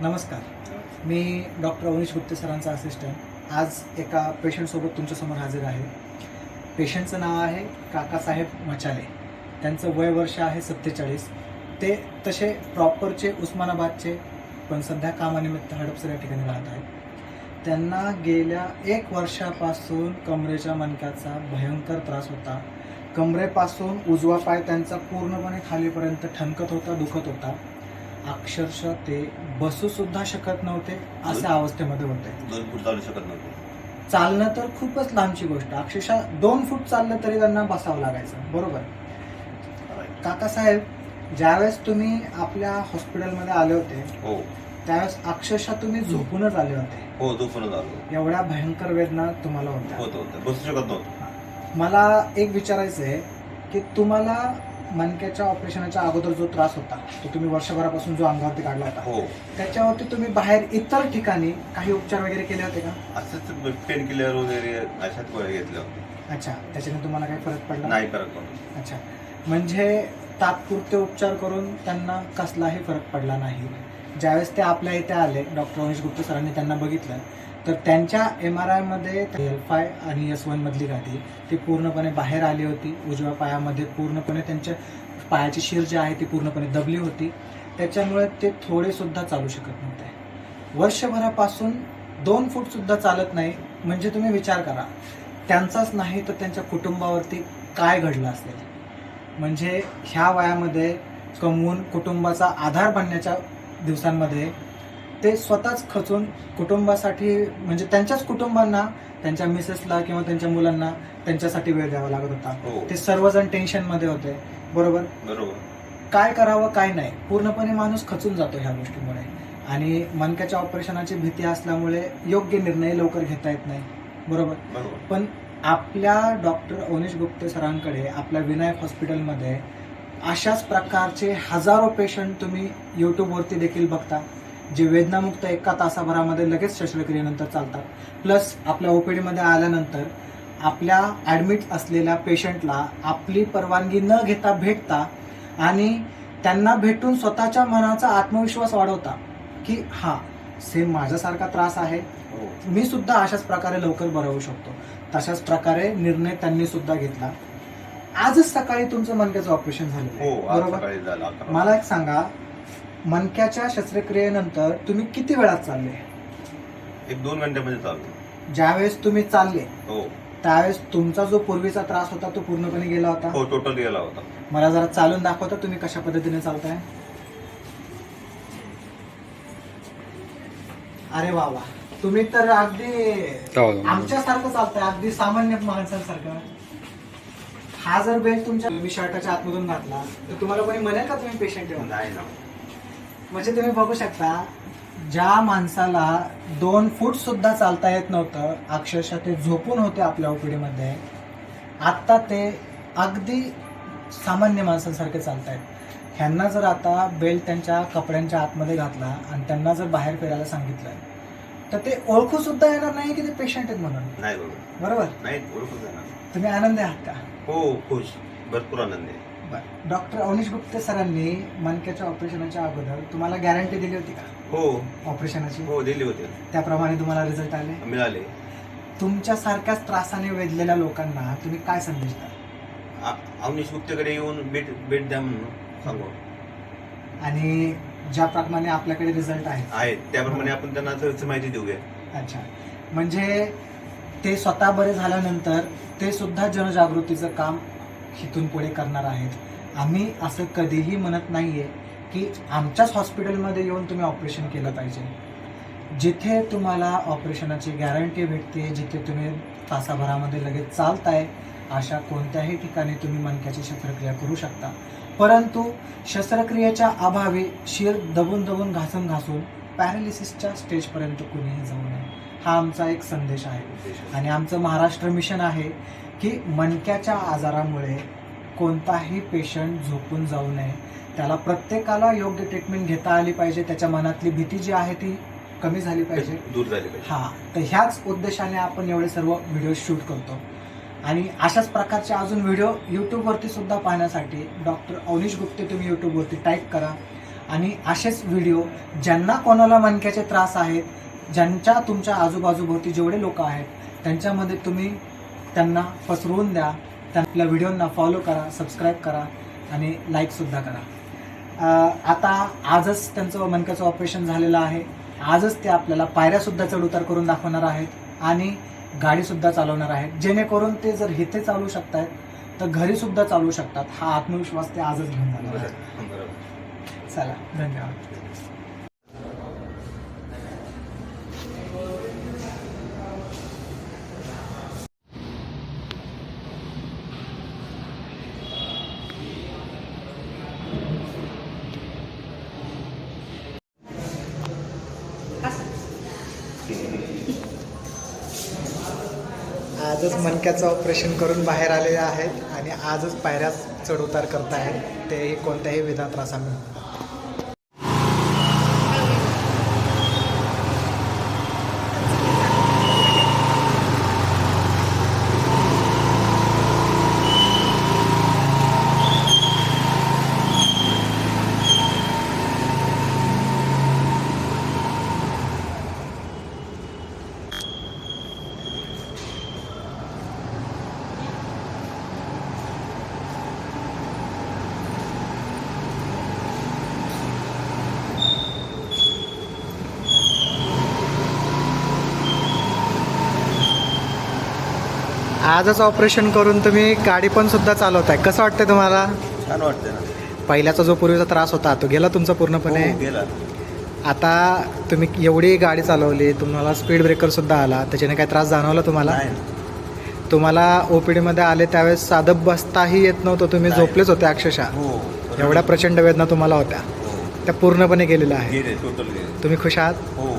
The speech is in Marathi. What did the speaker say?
नमस्कार. मी डॉक्टर अवनीश गुप्ते सरांचा असिस्टंट आज एका पेशंटसोबत तुमच्यासमोर हजर आहे. पेशंटचं नाव आहे काकासाहेब मचाले. त्यांचं वय वर्ष आहे सत्तेचाळीस. ते तसे प्रॉपरचे उस्मानाबादचे पण सध्या कामानिमित्त हडपसर या ठिकाणी राहत आहेत. त्यांना गेल्या एक वर्षापासून कमरेच्या मणक्याचा भयंकर त्रास होता. कमरेपासून उजवा पाय त्यांचा पूर्णपणे खालीपर्यंत ठणकत होता दुखत होता. अक्षरशः ते बसू सुद्धा शकत नव्हते अशा अवस्थेमध्ये होते. दोन फूट चालू शकत नव्हते. चालणं तर खूपच लांबची गोष्ट. अक्षरशः दोन फूट चाललं तरी त्यांना बसावं लागायचं. बरोबर? काकासाहेब ज्यावेळेस तुम्ही आपल्या हॉस्पिटलमध्ये आले होते हो. त्यावेळेस अक्षरशः तुम्ही झोपूनच आले होते. हो झोपूनच आलो. एवढ्या भयंकर वेदना तुम्हाला होत्या. होतं होतं बसू शकत नव्हतं. मला एक विचारायचं आहे की तुम्हाला मणक्याच्या ऑपरेशनाच्या अगोदर जो त्रास होता तो तुम्ही वर्षभरापासून जो अंगावरती काढला होता हो. त्याच्यावरती तुम्ही बाहेर इतर ठिकाणी काही उपचार वगैरे केले होते का? असंच पेन किलर वगैरे अशाच गोळ्या घेतल्या होत्या. अच्छा त्याच्याने तुम्हाला काही फरक पडला? नाही फरक पडला. अच्छा. म्हणजे तात्पुरते उपचार करून त्यांना कसलाही फरक पडला नाही. ज्यावेळेस ते आपल्या इथे आले डॉक्टर रमेश गुप्ते सरांनी त्यांना बघितलं तर त्यांच्या एम आर आयमध्ये एल फाय आणि एस वन मधली गाठी ती पूर्णपणे बाहेर आली होती. उजव्या पायामध्ये पूर्णपणे त्यांच्या पायाची शिर जी आहे ती पूर्णपणे दबली होती. त्याच्यामुळे ते थोडेसुद्धा चालू शकत नव्हते. वर्षभरापासून दोन फूटसुद्धा चालत नाही म्हणजे तुम्ही विचार करा. त्यांचाच नाही तर त्यांच्या कुटुंबावरती काय घडलं असेल? म्हणजे ह्या वयामध्ये कमवून कुटुंबाचा आधार बनण्याच्या दिवसांमध्ये ते स्वतःच खचून कुटुंबासाठी म्हणजे त्यांच्याच कुटुंबांना त्यांच्या मिसेसला किंवा त्यांच्या मुलांना त्यांच्यासाठी वेळ द्यावा लागत होता. हो. ते सर्वजण टेन्शनमध्ये होते. बरोबर? बरोबर. काय करावं काय नाही. पूर्णपणे माणूस खचून जातो ह्या गोष्टीमुळे. आणि मणक्याच्या ऑपरेशनाची भीती असल्यामुळे योग्य निर्णय लवकर घेता येत नाही. बरोबर? बरोबर. पण आपल्या डॉक्टर अवनीश गुप्ते सरांकडे आपल्या विनायक हॉस्पिटलमध्ये अशाच प्रकारचे हजारो पेशंट तुम्ही यूट्यूबवरती देखील बघता. जे वेदनामुक्त एका तासाभरामध्ये लगेच शस्त्रक्रियेनंतर चालतात. प्लस आपल्या ओपीडीमध्ये आल्यानंतर आपल्या ॲडमिट असलेल्या पेशंटला आपली परवानगी न घेता भेटता आणि त्यांना भेटून स्वतःच्या मनाचा आत्मविश्वास वाढवता की हां सेम माझ्यासारखा त्रास आहे. हो. मी सुद्धा अशाच प्रकारे लवकर बरं होऊ शकतो. तशाच प्रकारे निर्णय त्यांनी सुद्धा घेतला. आजच सकाळी तुमचं मणक्याचं ऑपरेशन झालं हो बरोबर? झालं अकरा. मला एक सांगा मणक्याच्या शस्त्रक्रियेनंतर तुम्ही किती वेळात चालले? एक दोन घंट्यामध्ये चालू ज्यावेळेस तुम्ही चालले हो. त्यावेळेस तुमचा जो पूर्वीचा त्रास होता तो पूर्णपणे गेला होता? हो टोटल गेला होता. मला जरा चालून दाखवता तुम्ही कशा पद्धतीने चालताय? अरे वा वा. तुम्ही तर अगदी आमच्यासारखं चालतंय अगदी सामान्य माणसांसारखं. हा जर बेल्ट तुमच्या मी शर्टाच्या आतमधून घातला तर तुम्हाला कोणी म्हणेल का तुम्ही पेशंट येऊन नाही ना म्हणजे तुम्ही बघू शकता ज्या माणसाला दोन फूट सुद्धा चालता येत नव्हतं अक्षरशः ते झोपून होते आपल्या ओपीडीमध्ये आत्ता ते अगदी सामान्य माणसांसारखे चालतायत. ह्यांना जर आता बेल्ट त्यांच्या कपड्यांच्या आतमध्ये घातला आणि त्यांना जर बाहेर फिरायला सांगितलं तर ते ओळखू सुद्धा येणार नाही की ते पेशंट आहेत म्हणून. नाही बरोबर. नाही ना तुम्ही आनंदी आहात का? हो खुश. भरपूर आनंद आहे. डॉक्टर अवनीश गुप्ते सरांनी मणक्याच्या ऑपरेशनाच्या अगोदर तुम्हाला गॅरंटी दिली होती का? हो. ऑपरेशनाची? हो दिली होती. त्याप्रमाणे तुम्हाला रिझल्ट आले? मिळाले. तुमच्या सारख्याच त्रासाने वेधलेल्या लोकांना तुम्ही काय संदेश द्याल? आ- अवनीश गुप्तेकडे येऊन भेट भेट द्या म्हणून सांगू. आणि ज्याप्रमाणे आपल्याकडे रिझल्ट आहे त्याप्रमाणे आपण त्यांना माहिती देऊया. अच्छा. म्हणजे ते स्वतः बरे झाल्यानंतर ते सुद्धा जनजागृतीचं काम इथून पुढे करणार आहेत. आम्ही असं कधीही म्हणत नाहीये की आमच्याच हॉस्पिटलमध्ये येऊन तुम्ही ऑपरेशन केलं पाहिजे. जिथे तुम्हाला ऑपरेशनाची गॅरंटी भेटते जिथे तुम्ही तासाभरामध्ये लगेच चालताय अशा कोणत्याही ठिकाणी तुम्ही मणक्याची शस्त्रक्रिया करू शकता. परंतु शस्त्रक्रियेच्या अभावी शिर दबून दबून घासून घासून पॅरालिसिसच्या स्टेजपर्यंत कुणीही जाऊ नये. हा आमचा एक संदेश आहे. आणि आमचं महाराष्ट्र मिशन आहे की मणक्याच्या आजारामुळे कोणताही पेशंट झोपून जाऊ नये. त्याला प्रत्येकाला योग्य ट्रीटमेंट घेता आली पाहिजे. त्याच्या मनातली भीती जी आहे ती कमी झाली पाहिजे. दूर झाले पाहिजे. हा तर ह्याच उद्देशाने आपण एवढे सर्व व्हिडिओ शूट करतो. आणि अशाच प्रकारचे अजून व्हिडिओ यूट्यूबवरती सुद्धा पाहण्यासाठी डॉक्टर अवनीश गुप्ते तुम्ही यूट्यूबवरती टाईप करा. आणि असेच व्हिडिओ ज्यांना कोणाला मणक्याचे त्रास आहेत ज्यांच्या तुमच्या आजूबाजूभोवती जेवढे लोक आहेत त्यांच्यामध्ये तुम्ही त्यांना पसरवून द्या. आपल्या व्हिडिओंना फॉलो करा सबस्क्राईब करा आणि लाईकसुद्धा करा. आता आजच त्यांचं मणक्याचं ऑपरेशन झालेलं आहे. आजच ते आपल्याला पायऱ्यासुद्धा चढउतार करून दाखवणार आहेत आणि गाडीसुद्धा चालवणार आहेत. जेणेकरून ते जर इथे चालू शकतायत तर घरीसुद्धा चालू शकतात. हा आत्मविश्वास ते आजच घेऊन जाणार आहेत. चला धन्यवाद. आजच मणक्याचं ऑपरेशन करून बाहेर आलेले आहेत आणि आजच पायऱ्याच चढउतार करतायत. तेही कोणत्याही विधा त्रासामुळे. आजच ऑपरेशन करून तुम्ही गाडी पण सुद्धा चालवताय. कसं वाटतंय तुम्हाला? छान वाटते ना. पहिल्याचा जो पूर्वीचा त्रास होता तो गेला तुमचा पूर्णपणे? हो, गेला. आता तुम्ही एवढी गाडी चालवली तुम्हाला स्पीड ब्रेकर सुद्धा आला त्याच्याने काय त्रास जाणवला तुम्हाला? नाही तुम्हाला ओपीडी मध्ये आले त्यावेळेस साधं बसताही येत नव्हतं तुम्ही नाही. झोपलेच होते अक्षरशः. हो. एवढ्या प्रचंड वेदना तुम्हाला होत्या. हो. त्या पूर्णपणे गेलेल्या आहेत. गेले टोटल गेले. तुम्ही खुश आहात? हो.